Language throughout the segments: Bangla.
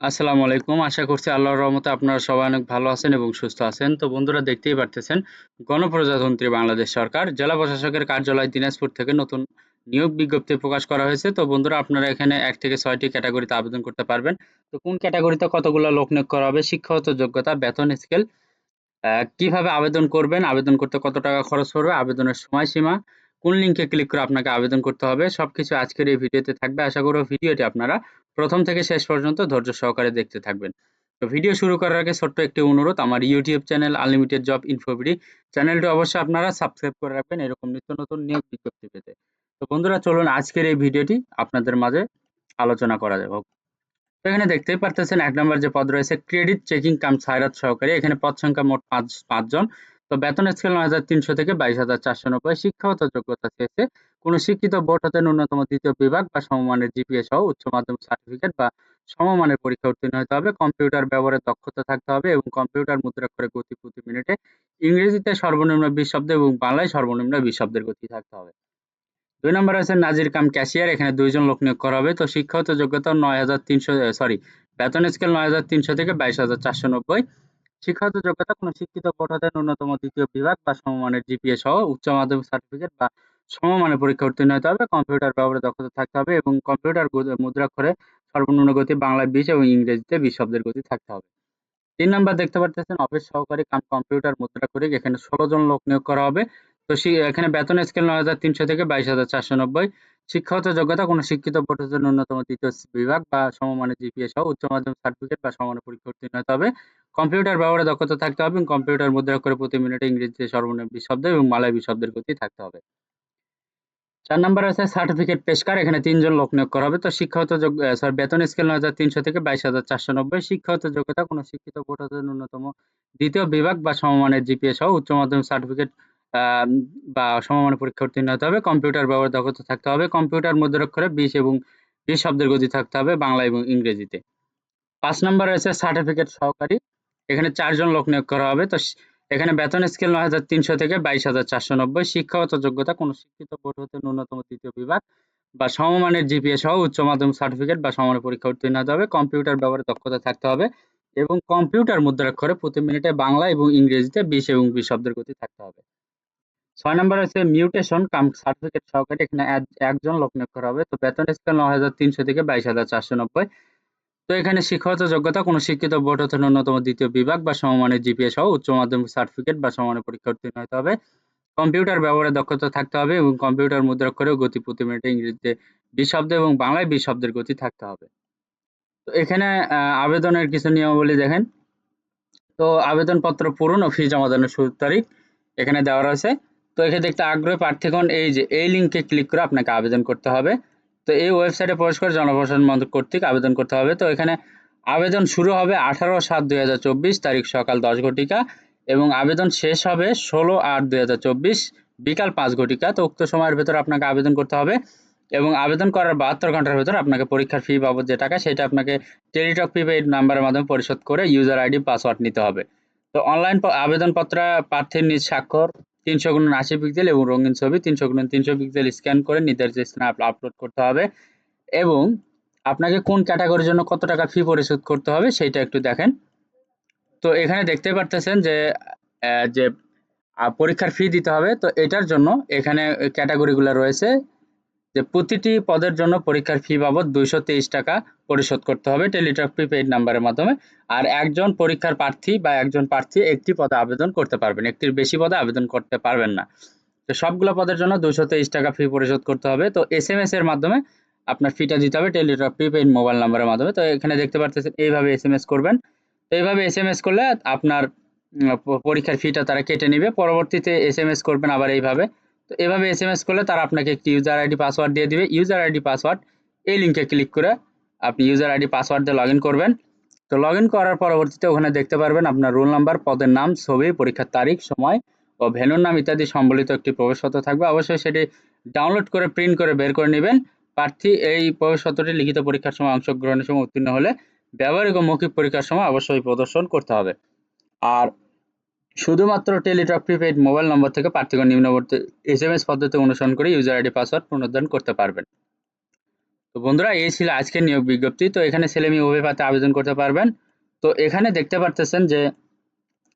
আসসালামু আলাইকুম। আশা করছি আল্লাহর রহমতে আপনারা সবাই অনেক ভালো আছেন এবং সুস্থ আছেন। তো বন্ধুরা দেখতেই পারতেছেন গণপ্রজাতন্ত্রী বাংলাদেশ সরকার জেলা প্রশাসকের কার্যালয় দিনাজপুর থেকে নতুন নিয়োগ বিজ্ঞপ্তি প্রকাশ করা হয়েছে। তো বন্ধুরা আপনারা এখানে এক থেকে ছয়টি ক্যাটাগরিতে আবেদন করতে পারবেন। তো কোন ক্যাটাগরিতে কতগুলো লোক নিয়োগ করা হবে, শিক্ষাগত যোগ্যতা, বেতন স্কেল, কীভাবে আবেদন করবেন, আবেদন করতে কত টাকা খরচ পড়বে, আবেদনের সময়সীমা, কোন লিঙ্কে ক্লিক করে আপনাকে আবেদন করতে হবে, সবকিছু আজকের এই ভিডিওতে থাকবে। আশা করব ভিডিওটি আপনারা প্রথম থেকে শেষ পর্যন্ত ধৈর্য সহকারে দেখতে থাকবেন। তো ভিডিও শুরু করার আগে ছোট্ট একটি অনুরোধ, আমার YouTube channel unlimited job info BD চ্যানেলটি অবশ্যই আপনারা সাবস্ক্রাইব করে রাখবেন, এরকম নিত্য নতুন নিয়োগ বিজ্ঞপ্তি পেতে। তো বন্ধুরা, চলুন আজকের এই ভিডিওটি আপনাদের মাঝে আলোচনা করা। তো এখানে দেখতেই পারতেছেন, এক নম্বর যে পদ রয়েছে ক্রেডিট চেকিং কাম সায়রাত সহকারী এখানে পদ সংখ্যা মোট ৫ ৫ জন। তো বেতন স্কেল ৯৩০০ থেকে ২২৪৯০ শিক্ষাগত যোগ্যতা চেয়েছে। কোন শিক্ষিত বোর্ড হতে ন্যূনতম দ্বিতীয় বিভাগ বা সমমানের জিপিএ সহ উচ্চ মাধ্যমিক সার্টিফিকেট বা সমমানের পরীক্ষা উত্তীর্ণ হতে হবে। কম্পিউটার ব্যবহারে দক্ষতা থাকতে হবে এবং কম্পিউটার মুদ্রাক্ষরে গতি প্রতি মিনিটে ইংরেজিতে সর্বনিম্ন ২০ শব্দ এবং বাংলায় সর্বনিম্ন ২০ শব্দের গতি থাকতে হবে। দুই নম্বর আছে নাজির কাম ক্যাশিয়ার, এখানে দুইজন লোক নিয়োগ করা হবে। তো শিক্ষাগত যোগ্যতা নয় হাজার তিনশো সরি বেতন স্কেল নয় হাজার তিনশো থেকে বাইশ হাজার চারশো নব্বই। শিক্ষাগত যোগ্যতা কোনো শিক্ষিত হতে ন্যূনতম দ্বিতীয় বিভাগ বা সমমানের জিপিএ সহ উচ্চ মাধ্যমিক সার্টিফিকেট বা সমমানের পরীক্ষা উত্তীর্ণ হতে হবে। কম্পিউটার ব্যবহারে দক্ষতা থাকতে হবে এবং কম্পিউটার মুদ্রাক্ষরে সর্বনিম্ন গতি বাংলায় বিশ এবং ইংরেজিতে বিশ শব্দের গতি থাকতে হবে। তিন নম্বর দেখতে পাচ্ছেন অফিস সহকারী কাম কম্পিউটার মুদ্রাক্ষরিক এখানে ষোলো জন লোক নিয়োগ করা হবে। তো এখানে বেতন স্কেল নয় হাজার তিনশো থেকে বাইশ হাজার চারশো নব্বই। শিক্ষাগত যোগ্যতা কোনো শিক্ষিত বোর্ড ন্যূনতম তৃতীয় বিভাগ বা সমমানের জিপিএ সহ উচ্চ মাধ্যমিক সার্টিফিকেট বা সমানের পরীক্ষা উত্তীর্ণ হতে হবে। কম্পিউটার ব্যবহারে দক্ষতা থাকতে হবে এবং কম্পিউটার মুদ্রা করে প্রতি মিনিটে ইংরেজিতে সর্বনিম্ন বিশ শব্দ এবং মালয় বিশ শব্দের গতি থাকতে হবে। চার নম্বর আছে সার্টিফিকেট পেশকার, এখানে তিনজন লোক নিয়োগ করা হবে। তো শিক্ষাগত সরি বেতন স্কেল নয় হাজার তিনশো থেকে বাইশ হাজার চারশো নব্বই। শিক্ষাগত যোগ্যতা, কোনো শিক্ষিত হতে ন্যূনতম দ্বিতীয় বিভাগ বা সমমানের জিপিএ সহ উচ্চ মাধ্যমিক সার্টিফিকেট বা সমমানের পরীক্ষা উত্তীর্ণ হতে হবে। কম্পিউটার ব্যবহার দক্ষতা থাকতে হবে। কম্পিউটার মুদ্রাক্ষরে বিশ এবং বিশ শব্দের গতি থাকতে হবে বাংলা এবং ইংরেজিতে। পাঁচ নম্বর রয়েছে সার্টিফিকেট সহকারী। এখানে চারজন লোক নিয়োগ করা হবে। তো এখানে বেতন স্কেল নয় হাজার তিনশো থেকে বাইশ হাজার চারশো নব্বই। শিক্ষাগত যোগ্যতা কোনো শিক্ষিত বোর্ড হতে ন্যূনতম তৃতীয় বিভাগ বা সমমানের জিপিএ সহ উচ্চ মাধ্যমিক সার্টিফিকেট বা সমানের পরীক্ষা উত্তীর্ণ হতে হবে। কম্পিউটার ব্যবহারে দক্ষতা থাকতে হবে এবং কম্পিউটার মুদ্রাক্ষরে প্রতি মিনিটে বাংলা এবং ইংরেজিতে বিশ এবং বিশ শব্দের গতি থাকতে হবে। ছয় নম্বর হচ্ছে মিউটেশন কাম সার্টিফিকেট সহকারে এখানে একজন লোক নিয়োগ করা হবে। তো বেতন স্কেল নয় হাজার তিনশো থেকে বাইশ হাজার চারশো নব্বই। তো এখানে শিক্ষাগত যোগ্যতা, কোনো শিক্ষিত বোর্ড হতে ন্যূনতম দ্বিতীয় বিভাগ বা সমমানের জিপিএ সহ উচ্চ মাধ্যমিক সার্টিফিকেট বা সমানের পরীক্ষা উত্তীর্ণ হতে হবে। কম্পিউটার ব্যবহারে দক্ষতা থাকতে হবে এবং কম্পিউটার মুদ্রাক্ষরেও গতি প্রতি মিনিটে ইংরেজিতে বিশ শব্দ এবং বাংলায় বিশ শব্দের গতি থাকতে হবে। তো এখানে আবেদনের কিছু নিয়মাবলী দেখেন। তো আবেদনপত্র পূরণ ও ফি জমা দানের শুরুর তারিখ এখানে দেওয়া রয়েছে। তো এখানে দেখতে আগ্রহী প্রার্থীগণ, এই যে, এই লিঙ্কে ক্লিক করে আপনাকে আবেদন করতে হবে। তো এই ওয়েবসাইটে প্রবেশ করে জনপ্রশাসন মন্ত্রক কর্তৃক আবেদন করতে হবে। তো এখানে আবেদন শুরু হবে আঠারো সাত দুই তারিখ সকাল দশ ঘটিকা এবং আবেদন শেষ হবে ষোলো আট দুই বিকাল পাঁচ ঘটিকা। তো উক্ত সময়ের ভেতর আপনাকে আবেদন করতে হবে এবং আবেদন করার বাহাত্তর ঘণ্টার ভেতর আপনাকে পরীক্ষার ফি বাবদ যে টাকা সেটা আপনাকে টেলিটক প্রিপেইড নাম্বারের মাধ্যমে পরিশোধ করে ইউজার আইডি পাসওয়ার্ড নিতে হবে। তো অনলাইন আবেদনপত্র প্রার্থীর নিজ স্বাক্ষর তিনশো গুণ আশি পিক্সেল এবং রঙিন ছবি তিনশো গুণ তিনশো পিক্সেল স্ক্যান করে নির্ধারিত স্থানে আপলোড করতে হবে। এবং আপনাকে কোন ক্যাটাগরির জন্য কত টাকা ফি পরিশোধ করতে হবে সেইটা একটু দেখেন। তো এখানে দেখতে পারতেছেন যে যে পরীক্ষার ফি দিতে হবে। তো এটার জন্য এখানে ক্যাটাগরিগুলো রয়েছে। যে প্রতিটি পদের জন্য পরীক্ষার ফি বাবদ দুইশো তেইশ টাকা পরিশোধ করতে হবে টেলিটক প্রিপেইড নাম্বারের মাধ্যমে। আর একজন পরীক্ষার প্রার্থী বা একজন প্রার্থী একটি পদে আবেদন করতে পারবেন, একটির বেশি পদে আবেদন করতে পারবেন না। তো সবগুলো পদের জন্য দুশো টাকা ফি পরিশোধ করতে হবে। তো এস এম এস এর মাধ্যমে আপনার ফিটা দিতে হবে টেলিটক প্রিপেইড মোবাইল নাম্বারের মাধ্যমে। তো এখানে দেখতে পাচ্ছেন এইভাবে এস এম এস করবেন। তো এইভাবে এস এম এস করলে আপনার পরীক্ষার ফিটা তারা কেটে নেবে। পরবর্তীতে এস এম এস করবেন আবার এইভাবে। তো এভাবে এস এম এস করলে তারা আপনাকে একটি ইউজার আইডি পাসওয়ার্ড দিয়ে দিবে। ইউজার আইডি পাসওয়ার্ড এই লিঙ্কে ক্লিক করে আপনি ইউজার আইডি পাসওয়ার্ড দিয়ে লগ করবেন। তো লগ করার পরবর্তীতে ওখানে দেখতে পারবেন আপনার রোল নাম্বার পদের নাম, ছবি, পরীক্ষার তারিখ, সময় ও ভেনুর নাম ইত্যাদি সম্বলিত একটি প্রবেশপত্র থাকবে। অবশ্যই সেটি ডাউনলোড করে প্রিন্ট করে বের করে নেবেন। প্রার্থী এই প্রবেশপত্রটি লিখিত পরীক্ষার সময় অংশগ্রহণের সময় উত্তীর্ণ হলে ব্যবহারিক ও মৌখিক পরীক্ষার সময় অবশ্যই প্রদর্শন করতে হবে। আর শুধুমাত্র টেলিটক প্রিপেইড মোবাইল নম্বর থেকে প্রার্থীগণ নিম্নবর্তী এস এম এস পদ্ধতি অনুসরণ করে ইউজার আইডি পাসওয়ার্ড পুনরুদ্ধারণ করতে পারবেন। তো বন্ধুরা, এই ছিল আজকের নিয়োগ বিজ্ঞপ্তি। তো এখানে ছেলে মেয়ে উভয় পাতে আবেদন করতে পারবেন। তো এখানে দেখতে পারতেছেন যে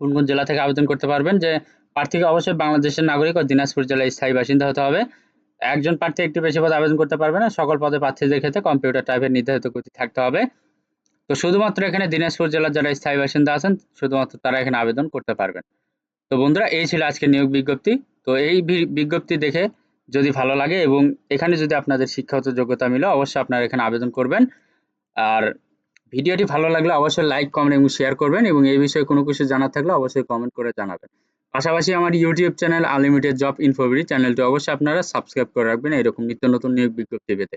কোন কোন জেলা থেকে আবেদন করতে পারবেন যে প্রার্থীকে অবশ্যই বাংলাদেশের নাগরিক ও দিনাজপুর জেলায় স্থায়ী বাসিন্দা হতে হবে। একজন প্রার্থী একটি বেশি পদে আবেদন করতে পারবে না, সকল পদে প্রার্থীদের ক্ষেত্রে কম্পিউটার টাইপের নির্ধারিত গতি থাকতে হবে। তো শুধুমাত্র এখানে দিনাজপুর জেলার যারা স্থায়ী বাসিন্দা আছেন, শুধুমাত্র তারা এখানে আবেদন করতে পারবেন। তো বন্ধুরা, এই ছিল আজকের নিয়োগ বিজ্ঞপ্তি। তো এই বিজ্ঞপ্তি দেখে যদি ভালো লাগে এবং এখানে যদি আপনাদের শিক্ষাগত যোগ্যতা মিলে, অবশ্যই আপনারা এখানে আবেদন করবেন। আর ভিডিওটি ভালো লাগলে অবশ্যই লাইক, কমেন্ট এবং শেয়ার করবেন এবং এই বিষয়ে কোনো কিছু জানার থাকলে অবশ্যই কমেন্ট করে জানাবেন। পাশাপাশি আমার YouTube channel unlimited job info BD চ্যানেলটি অবশ্যই আপনারা সাবস্ক্রাইব করে রাখবেন। এরকম নিত্য নতুন নিয়োগ বিজ্ঞপ্তি পেতে।